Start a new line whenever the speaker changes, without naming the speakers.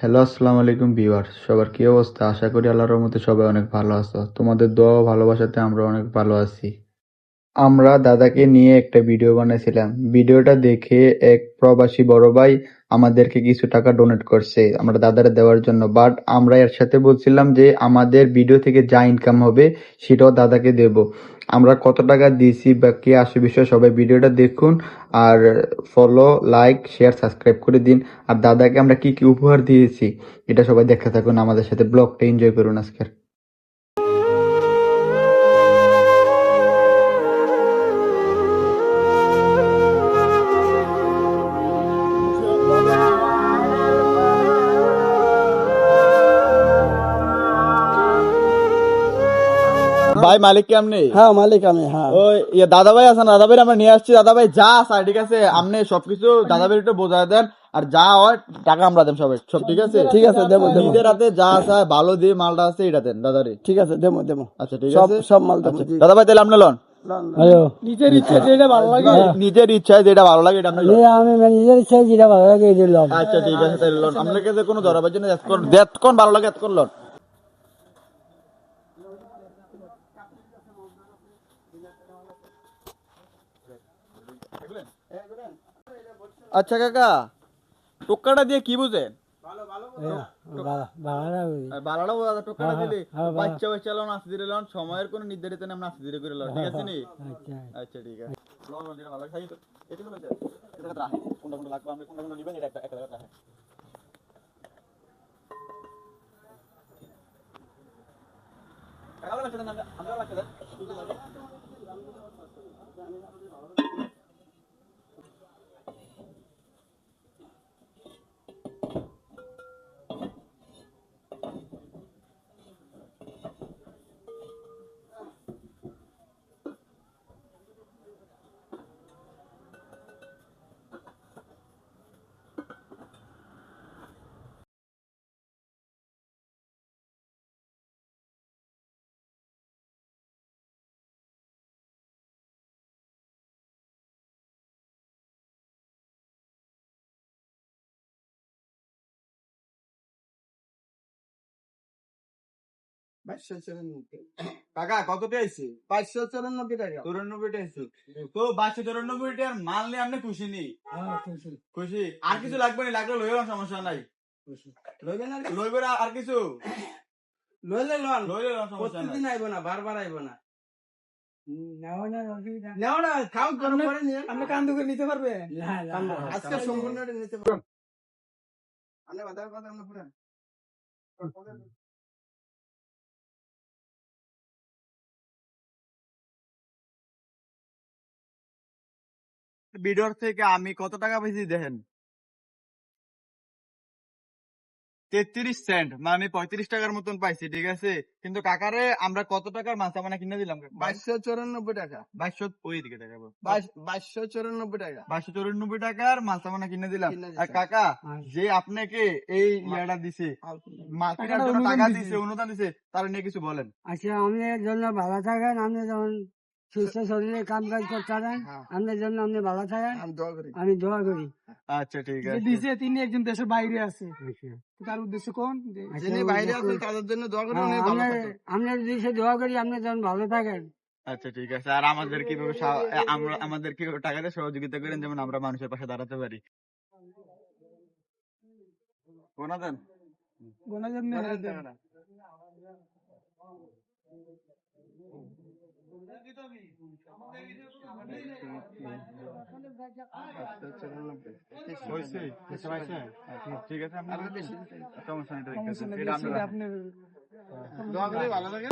Hello আসসালামু আলাইকুম viewers. সবার কি অবস্থা? আশা করি আল্লাহর রহমতে সবাই অনেক ভালো আছো। তোমাদের দোয়া ভালোবাসাতে আমরা অনেক ভালো আছি। আমরা দাদাকে নিয়ে একটা ভিডিও বানাইছিলাম। ভিডিওটা দেখে এক প্রবাসী বড় ভাই আমাদেরকে কিছু টাকা ডোনেট করছে, আমরা দাদারে দেওয়ার জন্য। বাট আমরা এর সাথে বলছিলাম যে আমাদের ভিডিও থেকে যা ইনকাম হবে সেটাও দাদাকে দেব। আমরা কত টাকা দিয়েছি বা কি আসে বিষয় সবাই ভিডিওটা দেখুন আর ফলো লাইক শেয়ার সাবস্ক্রাইব করে দিন। আর দাদাকে আমরা কি কি উপহার দিয়েছি, এটা সবাই দেখতে থাকুন। আমাদের সাথে ব্লগটা এনজয় করুন আজকের।
ভাই মালিক কেমনি?
হ্যাঁ মালিক আমি হ্যাঁ।
ওই ইয়ে দাদা ভাই আছেন দাদা ভাই আমরা নিয়ে আসছি। দাদা ভাই যা আছে ঠিক আছে আপনি সবকিছু দাদা ভাই একটু বোঝায় দেন। আর যা হয় টাকা আমরা দেন সবাই। সব ঠিক আছে?
ঠিক আছে দেবো দেবো।
নিজের হাতে যা আছে ভালো দিয়ে মালটা আছে এটা দেন দাদারে
ঠিক আছে দেবো দেবো।
আচ্ছা ঠিক আছে?
সব মাল দেবো।
আচ্ছা, দাদা ভাই তাহলে আপনি লন।
নিজের ইচ্ছা যেটা ভালো লাগে।
নিজের ইচ্ছায় যেটা ভালো লাগে এটা
আমি নিজের ইচ্ছা যেটা ভালো লাগে এই দিলাম
আচ্ছা ঠিক আছে তাহলে লন। আপনার কাছে কোনো ধরাবার জন্য এতক্ষণ ভালো লাগে এতক্ষণ লন। আচ্ছা কাকা টোক্কাটা দিয়ে কি বুঝেন। আর বালাটা বোঝা টোক্কাটা দিলে। বাচ্চা বাচ্চা লন আসতে দিলে লন সময়ের কোনো নির্ধারিত আমরা আসতে দিলে করে লন ঠিক আছে নি? আচ্ছা ঠিক আছে। লন লন, যেটা ভালো লাগে তো এটা হলো যে এটা রাখেন। কোনটা কোনটা লাগবে আপনি কোনটা কোনটা নেবেন এটা একটা একটা রাখেন। টাকা লাগছে না আমরা লাগছে না। কাকা কতটা আইছে?
পাঁচশো চুরানব্বই টাকা।
চৌরানব্বইটা আইছে। তো বাইশশো চৌরানব্বইটার মাল নিয়ে আপনি খুশি নেই খুশি। আর কিছু লাগবে না? লাগলে লইও সমস্যা নাই।
লইবে না
আর কিছু?
লইলে লন।
লইলে সমস্যা
প্রতিদিন আইব না বারবার আইব না। নিতে পারবে? আজকে সম্পূর্ণ নিতে পারবেন আপনি কথা কথা আমরা পুরা
ভিডিওর থেকে আমি কত টাকা পেয়েছি দেখেন তেত্রিশ সেন্ট মানে আমি পঁয়ত্রিশ টাকার মতন পাইছি ঠিক আছে? কিন্তু কাকারে আমরা কত টাকার মাছ মানে কিনে দিলাম?
বাইশশো চুরানব্বই টাকা।
বাইশশো ওই দিকে টাকা
বাইশ- বাইশশো চুরানব্বই টাকা।
বাইশশো চৌরানব্বই টাকার মাছ মানে কিনে দিলাম। আর কাকা
হ্যাঁ।
যে আপনাকে এই ইয়াটা দিছে টাকা দিছে। অনুদান দিছে তার নিয়ে কিছু বলেন।
আচ্ছা আপনার জন্য ভালো থাকেন আপনি যেমন সুস্থ শরীরে কাম কাজ করতে পারেন।
হ্যাঁ।
আপনার জন্য আপনি ভালো থাকেন।
আমি দোয়া করি।
আমি দোয়া করি।
আচ্ছা ঠিক আছে।
দিছে তিনি একজন দেশের বাইরে আছে। তার উদ্দেশ্য কোন?
যিনি বাইরে আছেন তাদের জন্য দোয়া করি
আপনার দেশে দোয়া করি আপনি যেমন ভালো থাকেন।
আচ্ছা ঠিক আছে। আর আমাদের কীভাবে আমরা আমাদের কীভাবে টাকা দিয়ে সহযোগিতা করেন যেমন আমরা মানুষের পাশে দাঁড়াতে পারি। কোনা দেন ঠিক আছে আপনি সমস্যা নেই ঠিক আছে।
দোয়া করি ভালো থাকেন।